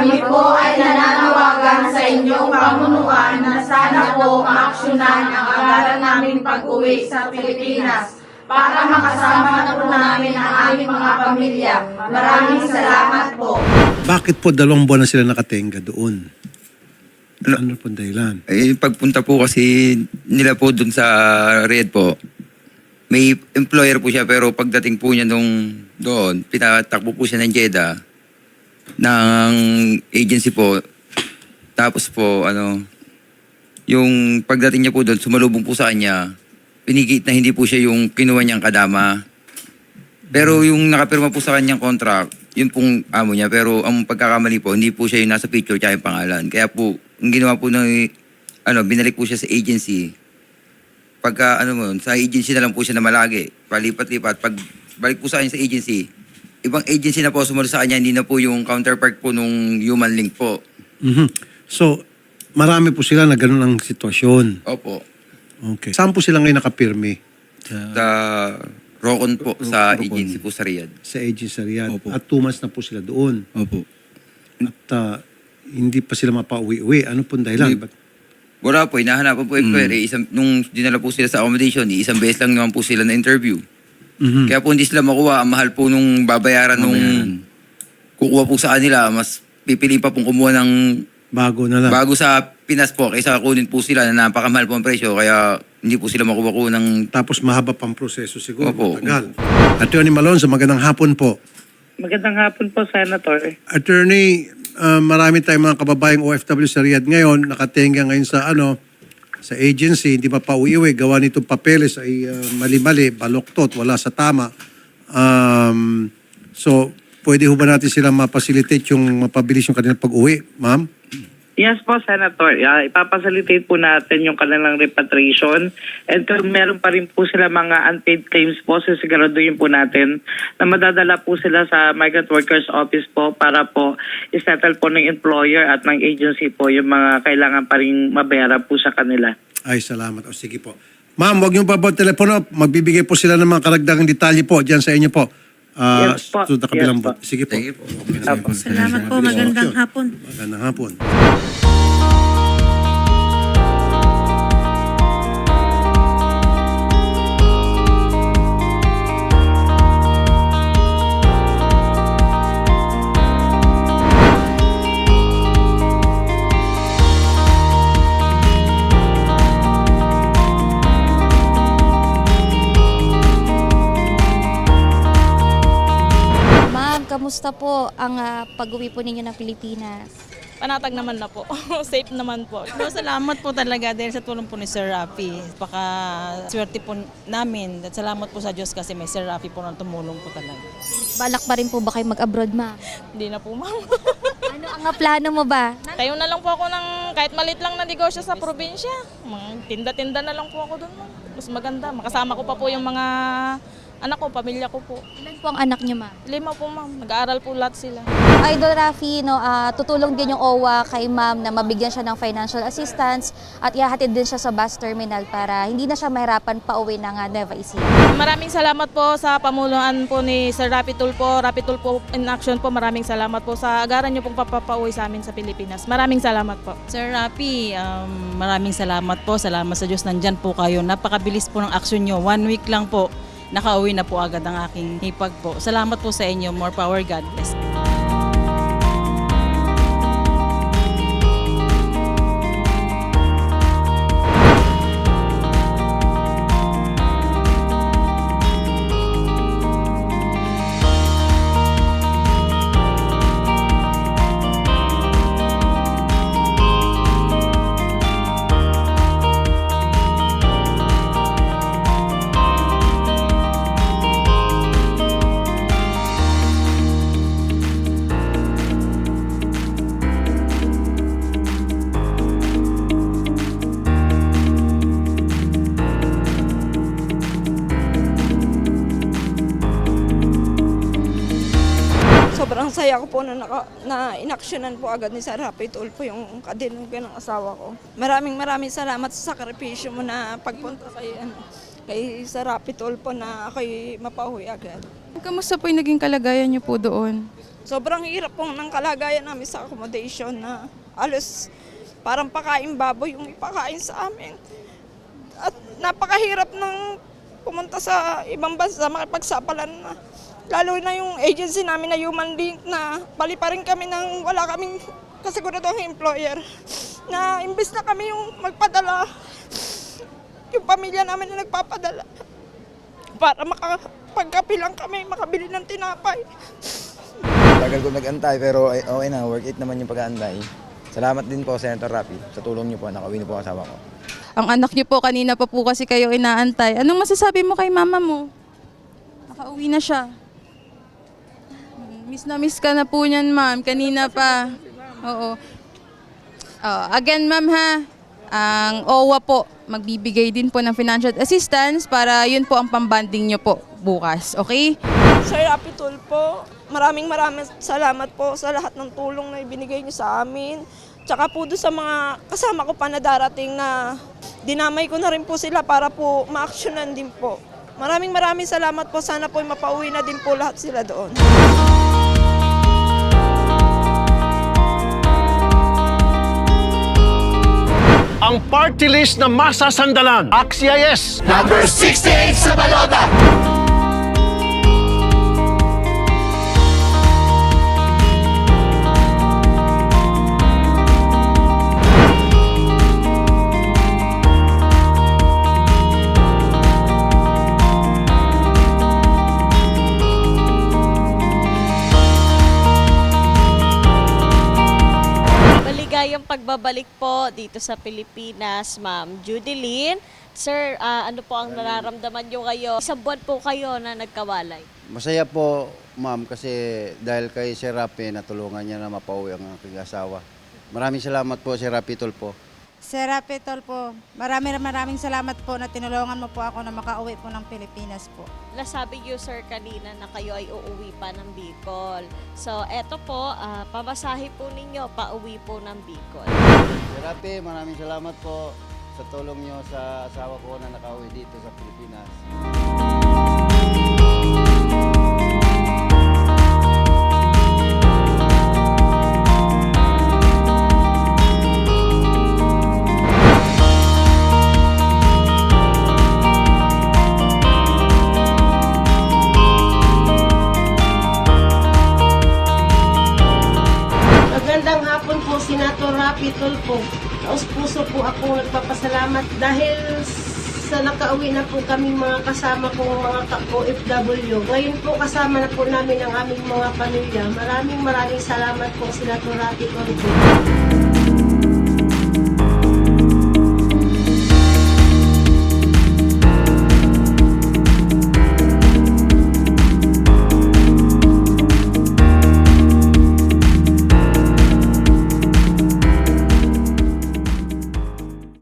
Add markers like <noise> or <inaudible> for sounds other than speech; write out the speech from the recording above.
Kami po ay nananawagan sa inyong pamunuan na sana po maaksyonan ang agaran naming pag-uwi sa Pilipinas para makasama na po namin ang aming mga pamilya. Maraming salamat po. Bakit po dalawang buwan na sila nakatenga doon? Ano po dahilan? Eh, pagpunta po kasi nila po dun sa Red po, may employer po siya pero pagdating po niya nung doon, pinatakbo po siya ng JEDA ng agency po. Tapos po, ano, yung pagdating niya po doon, sumalubong po sa kanya, pinigit na hindi po siya yung kinuha niyang kadama. Pero yung nakapirma po sa kanyang contract, yun pong amo niya. Pero ang pagkakamali po, hindi po siya yung nasa picture tsaka yung pangalan. Kaya po, ang ginawa po ng, ano, binalik po siya sa agency. Pagka, ano mo, sa agency na lang po siya na malagi. Palipat-lipat. Pag balik po sa kanya sa agency, ibang agency na po sumunod sa kanya, hindi na po yung counterpart po nung human link po. Mhm. So, marami po sila na ganun ang sitwasyon. Opo. Okay. Saan po sila ngayon nakapirmi? Sa Rocon po, sa Rocon. agency po sa Riyadh. Sa agency sa Riyadh. Opo. At two months na po sila doon. Opo. At ah, hindi pa sila mapauwi-uwi. Ano pong dahilan? Hindi- Ba't- Wala po, hinahanapan po yung pwede. Isang, nung dinala po sila sa accommodation, isang beses lang naman po sila na interview. Mhm. Kaya po hindi sila makuha. Ang mahal po nung babayaran nung Babayaran. kukuha po sa kanila. Mas pipili pa pong kumuha ng Bago na lang. bago sa Pinas po. Kaysa kunin po sila na napakamahal po ang presyo. Kaya hindi po sila makuha ko ng... Tapos mahaba pang proseso siguro. Opo. Matagal. Attorney Malonzo, magandang hapon po. Magandang hapon po, Senator. Attorney, uh, marami tayong mga kababayang OFW sa Riyadh ngayon, nakatenga ngayon sa ano, sa agency, hindi pa pauwi-uwi, gawa nitong papeles ay uh, mali-mali, baloktot, wala sa tama. Um, so, pwede ho ba natin silang mapacilitate yung mapabilis yung kanilang pag-uwi, ma'am? Yes po, Senator. Uh, ipapasalitate po natin yung kanilang repatriation. And kung meron pa rin po sila mga unpaid claims po, sisiguraduhin po natin na madadala po sila sa Migrant Workers Office po para po isettle po ng employer at ng agency po yung mga kailangan pa rin mabayaran po sa kanila. Ay, salamat. O, sige po. Ma'am, huwag niyo pa po telepono. Magbibigay po sila ng mga karagdagang detalye po dyan sa inyo po. Ah, Yes po. sa kabilang Yes po. Sige po. Thank you po. Salamat po. Magandang hapon. Magandang hapon. Kamusta po ang ah, pag-uwi po ninyo ng Pilipinas? Panatag naman na po. <laughs> Safe naman po. No, salamat po talaga dahil sa tulong po ni Sir Rafi. Baka swerte po namin. At salamat po sa Diyos kasi may Sir Rafi po na tumulong po talaga. Balak pa rin po ba kayo mag-abroad, ma'am? Hindi na po, ma'am. <laughs> Ano ang ah, plano mo ba? Tayo na lang po ako ng kahit malit lang na negosyo sa probinsya. Mga tinda-tinda na lang po ako doon, ma'am. Mas maganda. Makasama ko pa po yung mga anak ko, pamilya ko po. Ilan po ang anak niyo, ma'am? Lima po, ma'am. Nag-aaral po lahat sila. Idol Rafi, no, ah, tutulong din yung OWA kay ma'am na mabigyan siya ng financial assistance at ihahatid din siya sa bus terminal para hindi na siya mahirapan pa uwi ng Nueva Ecija. Maraming salamat po sa pamuluan po ni Sir Rapi Tulpo. Rapi Tulpo in action po. Maraming salamat po sa agaran niyo pong papapauwi sa amin sa Pilipinas. Maraming salamat po. Sir Rafi, um, maraming salamat po. Salamat sa Diyos. Nandyan po kayo. Napakabilis po ng aksyon nyo. One week lang po. Nakauwi na po agad ang aking hipag po. Salamat po sa inyo. More power. God bless. Sobrang saya ko po na, naka, na inaksyonan po agad ni Sir Happy Tulfo yung kadinugan ng asawa ko. Maraming maraming salamat sa sakripisyo mo na pagpunta kay, ano, kay Sir Happy Tulfo na ako'y mapauwi agad. Kamusta po yung naging kalagayan niyo po doon? Sobrang hirap po ng kalagayan namin sa accommodation na alos parang pakain baboy yung ipakain sa amin. At napakahirap ng pumunta sa ibang bansa, makipagsapalan na. Lalo na yung agency namin na Human Link na bali pa rin kami ng wala kaming kasiguradong employer. Na imbis na kami yung magpadala, yung pamilya namin na nagpapadala para makapagkapilang kami, makabili ng tinapay. Tagal ko nag-antay pero ay, okay na, work it naman yung pag-aantay. Salamat din po, Senator Rapi, sa tulong niyo po, nakawin niyo po ang asawa ko. Ang anak niyo po, kanina pa po kasi kayo inaantay. Anong masasabi mo kay mama mo? Nakauwi na siya. Miss na miss ka na po niyan, ma'am. Kanina pa. Oo. Oh, again, ma'am ha, ang OWA po, magbibigay din po ng financial assistance para yun po ang pambanding niyo po bukas. Okay? Sir Rapi Tulpo, maraming maraming salamat po sa lahat ng tulong na ibinigay niyo sa amin. Tsaka po doon sa mga kasama ko pa na darating na dinamay ko na rin po sila para po ma-actionan din po. Maraming maraming salamat po. Sana po mapauwi na din po lahat sila doon. Ang party list na masasandalan. Axia yes! Maligayang pagbabalik po dito sa Pilipinas, Ma'am Judeline. Sir, ah, ano po ang nararamdaman nyo kayo? Isang buwan po kayo na nagkawalay. Masaya po, ma'am, kasi dahil kay Sir Rapi, natulungan niya na mapauwi ang aking asawa. Maraming salamat po, Sir Rapi Tulpo. Sir Rapitol po, maraming maraming salamat po na tinulungan mo po ako na makauwi po ng Pilipinas po. Nasabi nyo, sir, kanina na kayo ay uuwi pa ng Bicol. So, eto po, ah, pamasahe po ninyo, pauwi po ng Bicol. Sir Rapi, maraming salamat po sa tulong niyo sa asawa ko na nakauwi dito sa Pilipinas. Puso po ako nagpapasalamat dahil sa nakauwi na po kaming mga kasama kong mga ka-OFW. Ngayon po kasama na po namin ang aming mga pamilya. Maraming maraming salamat po, Senator Rapi Tulfo.